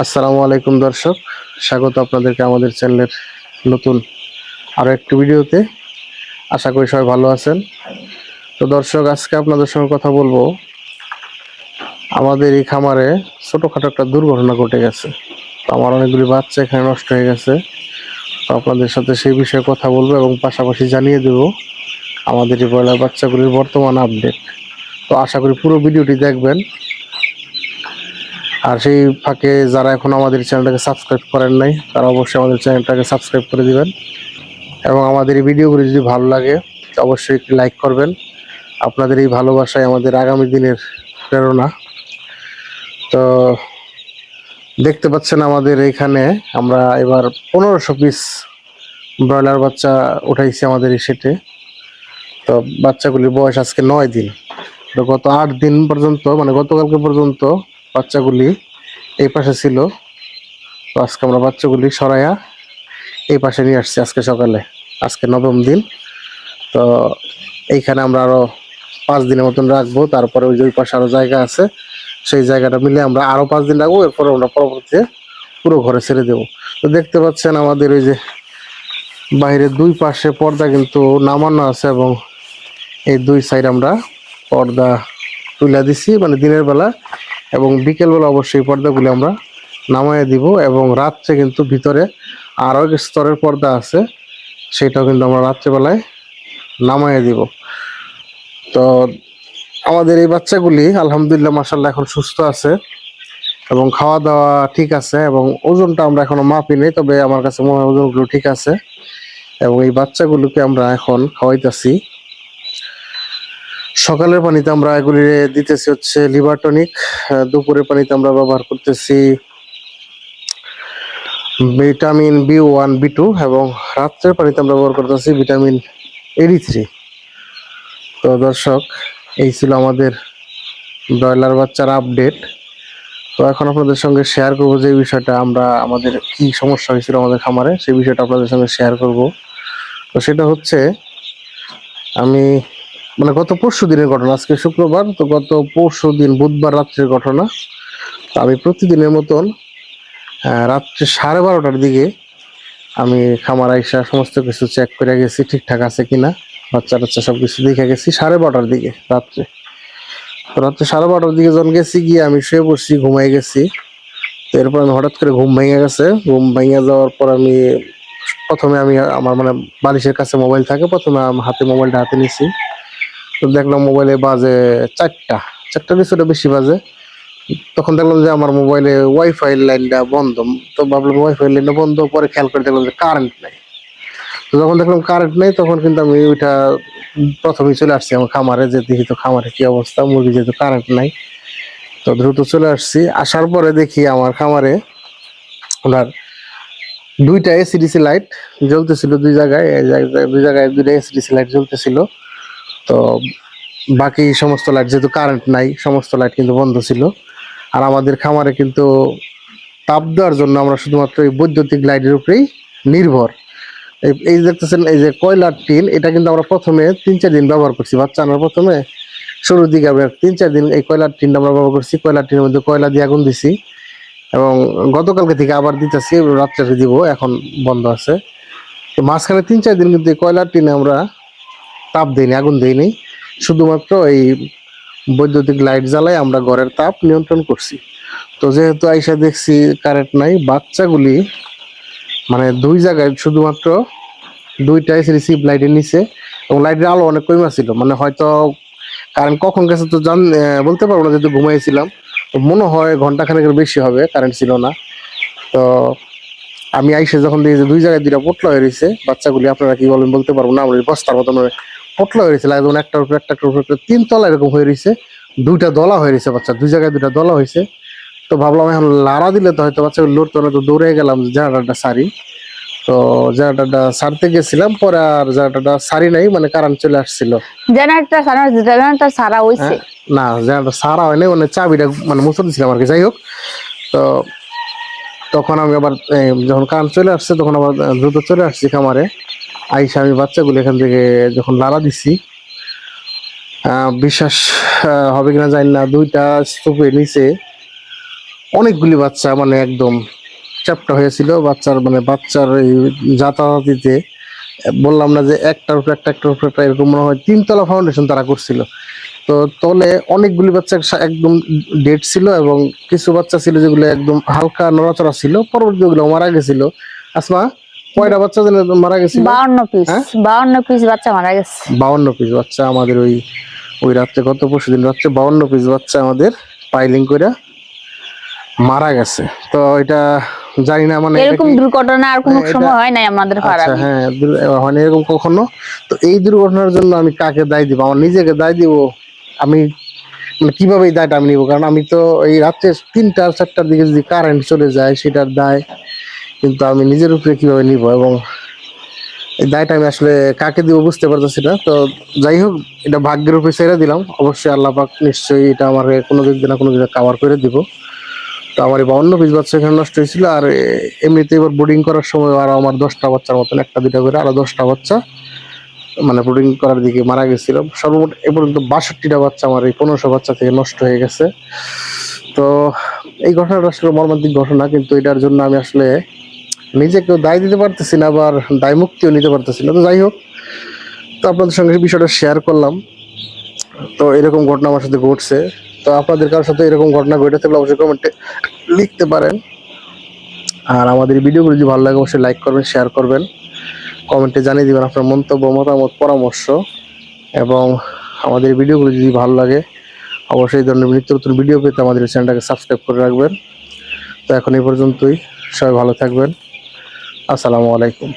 আসসালামু আলাইকুম দর্শক, স্বাগত আপনাদেরকে আমাদের চ্যানেলের নতুন আরও একটি ভিডিওতে। আশা করি সবাই ভালো আছেন। তো দর্শক, আজকে আপনাদের সঙ্গে কথা বলব। আমাদের এই খামারে ছোটোখাটো একটা দুর্ঘটনা ঘটে গেছে। তো আমার অনেকগুলি বাচ্চা এখানে নষ্ট হয়ে গেছে। তো আপনাদের সাথে সেই বিষয়ে কথা বলব এবং পাশাপাশি জানিয়ে দেব আমাদের এই ব্রয়লার বাচ্চাগুলির বর্তমান আপডেট। তো আশা করি পুরো ভিডিওটি দেখবেন। আর সেই ফাঁকে যারা এখন আমাদের চ্যানেলটাকে সাবস্ক্রাইব করেন নাই, তারা অবশ্যই আমাদের চ্যানেলটাকে সাবস্ক্রাইব করে দিবেন। এবং আমাদের এই ভিডিওগুলি যদি ভালো লাগে, অবশ্যই একটি লাইক করবেন। আপনাদের এই ভালোবাসায় আমাদের আগামী দিনের প্রেরণা। তো দেখতে পাচ্ছেন আমাদের এখানে আমরা এবার পনেরোশো পিস ব্রয়লার বাচ্চা উঠাইছি আমাদের এই সেটে তো বাচ্চাগুলির বয়স আজকে নয় দিন। তো গত আট দিন পর্যন্ত মানে গতকালকে পর্যন্ত বাচ্চাগুলি এই পাশে ছিল। তো আজকে আমরা বাচ্চাগুলি সরাইয়া এই পাশে নিয়ে আসছি আজকে সকালে। আজকে নবম দিন। তো এইখানে আমরা আরও পাঁচ দিনের মতন রাখব। তারপরে ওই যে ওই পাশে আরও জায়গা আছে, সেই জায়গাটা মিলে আমরা আরও পাঁচ দিন রাখব। এরপরে আমরা পরবর্তীতে পুরো ঘরে ছেড়ে দেবো। তো দেখতে পাচ্ছেন আমাদের ওই যে বাইরের দুই পাশে পর্দা কিন্তু নামানো আছে এবং এই দুই সাইড আমরা পর্দা তুলে দিছি। মানে দিনের বেলা এবং বিকেলবেলা অবশ্যই পর্দাগুলি আমরা নামাইয়ে দিব এবং রাত্রে কিন্তু ভিতরে আরও এক স্তরের পর্দা আছে, সেটাও কিন্তু আমরা রাত্রেবেলায় নামাইয়ে দিব। তো আমাদের এই বাচ্চাগুলি আলহামদুলিল্লাহ মাসাল্লাহ এখন সুস্থ আছে এবং খাওয়া দাওয়া ঠিক আছে এবং ওজনটা আমরা এখনও মাপি নেই, তবে আমার কাছে মনে হয় ওজনগুলো ঠিক আছে। এবং এই বাচ্চাগুলোকে আমরা এখন খাওয়াইতেছি। সকালের পানিতে আমরা এগুলি দিতেছি হচ্ছে লিভার টনিক দুপুরের পানিতে আমরা ব্যবহার করতেছি vitamin B one, B two এবং রাত্রের পানিতে আমরা ব্যবহার করতেছি ভিটামিন এডি থ্রি। তো দর্শক, এই ছিল আমাদের ব্রয়লার বাচ্চার আপডেট। তো এখন আপনাদের সঙ্গে শেয়ার করব যে বিষয়টা আমরা, আমাদের কি সমস্যা হয়েছিল আমাদের খামারে, সেই বিষয়টা আপনাদের সঙ্গে শেয়ার করব। তো সেটা হচ্ছে, আমি মানে গত পরশু দিনের ঘটনা, আজকে শুক্রবার, তো গত পরশু দিন বুধবার রাত্রের ঘটনা। তো আমি প্রতিদিনের মতন রাত্রে সাড়ে বারোটার দিকে আমি খামার আইসা সমস্ত কিছু চেক করে গেছি, ঠিকঠাক আছে কিনা, বাচ্চা টাচ্চা সব কিছু দেখে গেছি সাড়ে বারোটার দিকে রাত্রে। তো রাত্রে সাড়ে বারোটার দিকে যখন গেছি, গিয়ে আমি শুয়ে পড়ছি, ঘুমাই গেছি। তো এরপর আমি হঠাৎ করে ঘুম ভেঙে গেছে। ঘুম ভেঙে যাওয়ার পর আমি প্রথমে আমি আমার মানে বালিশের কাছে মোবাইল থাকে, প্রথমে হাতে মোবাইলটা হাতে নিছি। তো দেখলাম মোবাইলে বাজে চারটা। চারটা কিছুটা বেশি বাজে? তখন দেখলাম যে আমার মোবাইলে ওয়াইফাই লাইনটা বন্ধ। তো ভাবলাম ওয়াইফাই লাইনটা বন্ধ, পরে খেয়াল করে দেখলাম যে কারেন্ট নাই। তো যখন দেখলাম কারেন্ট নেই, তখন কিন্তু আমি ওইটা প্রথমেই চলে আসছি আমার খামারে, যে দেখি তো খামারে কী অবস্থা, মুরগি যেহেতু কারেন্ট নাই। তো দ্রুত চলে আসছি। আসার পরে দেখি আমার খামারে ওনার দুইটা এসিডিসি লাইট জ্বলতেছিল দুই জায়গায়। দুই জায়গায় দুইটা এসিডিসি লাইট জ্বলতেছিল। তো বাকি সমস্ত লাইট যেহেতু কারেন্ট নাই, সমস্ত লাইট কিন্তু বন্ধ ছিল। আর আমাদের খামারে কিন্তু তাপ দেওয়ার জন্য আমরা শুধুমাত্র এই বৈদ্যুতিক লাইটের উপরেই নির্ভর। এই দেখতেছেন, এই যে কয়লার টিন, এটা কিন্তু আমরা প্রথমে তিন চার দিন ব্যবহার করছি। বাচ্চা আনার প্রথমে শুরুর দিকে আমরা তিন চার দিন এই কয়লার টিনটা আমরা ব্যবহার করছি। কয়লার টিনের মধ্যে কয়লা দিয়ে আগুন দিছি। এবং গতকালকে থেকে আবার দিতেছি, রাত্রে দিব, এখন বন্ধ আছে। তো মাঝখানে তিন চার দিন কিন্তু কয়লার টিনে আমরা তাপ দিইনি, আগুন দিইনি। শুধুমাত্র এই বৈদ্যুতিক লাইট জ্বালাই আমরা ঘরের তাপ নিয়ন্ত্রণ করছি। তো যেহেতু আইসা দেখছি কারেন্ট নাই, বাচ্চাগুলি মানে দুই জায়গায় শুধুমাত্র দুইটাই রিসিভ লাইটের নিচে এবং লাইটের আলো অনেক কমা ছিল মানে হয়তো কারেন্ট কখন গেছে তো জান বলতে পারব না, যেহেতু ঘুমাইছিলাম। তো মনে হয় ঘণ্টা খানেকের বেশি হবে, কারেন্ট ছিল না। তো আমি আইসে যখন দেখি যে দুই জায়গায় দুইটা পোটলা হয়ে রয়েছে বাচ্চাগুলি আপনারা কি বলেন বলতে পারব না, আমরা বস্তার মতন পোটলা হয়ে রয়েছে যেমন একটার উপর একটা একটার উপর একটা তিন তলা এরকম হয়ে রয়েছে দুইটা দলা হয়ে রয়েছে বাচ্চা দুই জায়গায় দুইটা দলা হয়েছে। তো ভাবলাম এখন লাড়া দিলে তো হয়তো বাচ্চা লড়তো না তো দৌড়ে গেলাম জেনারেটারটা সারি। তো জেনারেটারটা সারতে গেছিলাম পরে আর জেনারেটারটা সারি নাই মানে কারেন্ট চলে আসছিল। জেনারেটর সারা জেনারেটর সারা হইছে হ্যাঁ, না জেনারেটার সারা হয়নি মানে চাবিটা মানে মুছে দিছিলাম আর কি যাই হোক। তো তখন আমি আবার যখন কারেন্ট চলে আসছে তখন আবার দ্রুত চলে আসছি খামারে। আইসা আমি বাচ্চাগুলো এখান থেকে যখন লাড়া দিছি বিশ্বাস হবে কিনা জানি না। দুইটা স্তূপের নিচে অনেকগুলি বাচ্চা মানে একদম চ্যাপটা হয়েছিল। বাচ্চার মানে বাচ্চার এই যাতায়াতিতে বললাম না যে একটার উপর একটা, একটার উপর একটা এরকম মনে হয় তিনতলা ফাউন্ডেশন তারা করছিল। তো তলে অনেকগুলি বাচ্চা একদম ডেড ছিল এবং কিছু বাচ্চা ছিল যেগুলো একদম হালকা নড়াচড়া ছিল। পরবর্তী ওগুলো মারা গেছিল। আসমা কয়টা বাচ্চা যেন মারা গেছিল? বাউন্ন পিস হ্যাঁ? বাউন্ন পিস বাচ্চা মারা গেছে। বাউন্ন পিস বাচ্চা আমাদের ওই ওই রাত্রে গত পরশু দিন রাত্রে বাউন্ন পিস বাচ্চা আমাদের পাইলিং করে মারা গেছে। তো এটা জানি না মানে এরকম দুর্ঘটনা আর কোনো হ্যাঁ, সময় হয় নাই আমাদের আচ্ছা পাড়ায় হ্যাঁ হয়নি এরকম কখনো? তো এই দুর্ঘটনার জন্য আমি কাকে দায় দিব? আমার নিজেকে দায় দিব। আমি মানে কীভাবে এই দায়টা আমি নিব? কারণ আমি তো এই রাত্রে তিনটা চারটার দিকে যদি কারেন্ট চলে যায় সেটার দায় কিন্তু আমি নিজের উপরে কীভাবে নিব এবং এই দায়টা আমি আসলে কাকে দিব বুঝতে পারতেছি না। তো যাই হোক, এটা ভাগ্যের উপরে ছেড়ে দিলাম। অবশ্যই আল্লাহ পাক নিশ্চয়ই এটা আমার কোনো দিক না কোনো দিকে কাভার করে দিব। তো আমার এই বাউন্ন পিস বাচ্চা এখানে নষ্ট হয়েছিল আর এমনিতে এবার বোর্ডিং করার সময় আরও আমার দশটা বাচ্চার মতন একটা দুটা করে আরও দশটা বাচ্চা মানে ব্রুডিং করার দিকে মারা গেছিল। সর্বমোট এ পর্যন্ত বাষট্টিটা বাচ্চা আমার এই পনেরোশো বাচ্চা থেকে নষ্ট হয়ে গেছে। তো এই ঘটনাটা আসলে মর্মান্তিক ঘটনা, কিন্তু এটার জন্য আমি আসলে নিজেকেও দায় দিতে পারতেছি না, আবার দায় মুক্তিও নিতে পারতেছি না। তো যাই হোক, তো আপনাদের সঙ্গে বিষয়টা শেয়ার করলাম। তো এরকম ঘটনা আমার সাথে ঘটছে। তো আপনাদের কারোর সাথে এরকম ঘটনা ঘটে থাকলে অবশ্যই কমেন্টে লিখতে পারেন। আর আমাদের ভিডিওগুলো যদি ভালো লাগে, অবশ্যই লাইক করবেন শেয়ার করবেন। কমেন্টে জানিয়ে দেবেন আপনার মন্তব্য, মতামত, পরামর্শ। এবং আমাদের ভিডিওগুলো যদি ভালো লাগে, অবশ্যই এই ধরনের নিত্য নতুন ভিডিও পেতে আমাদের চ্যানেলটাকে সাবস্ক্রাইব করে রাখবেন। তো এখন এই পর্যন্তই। সবাই ভালো থাকবেন। আসসালামু আলাইকুম।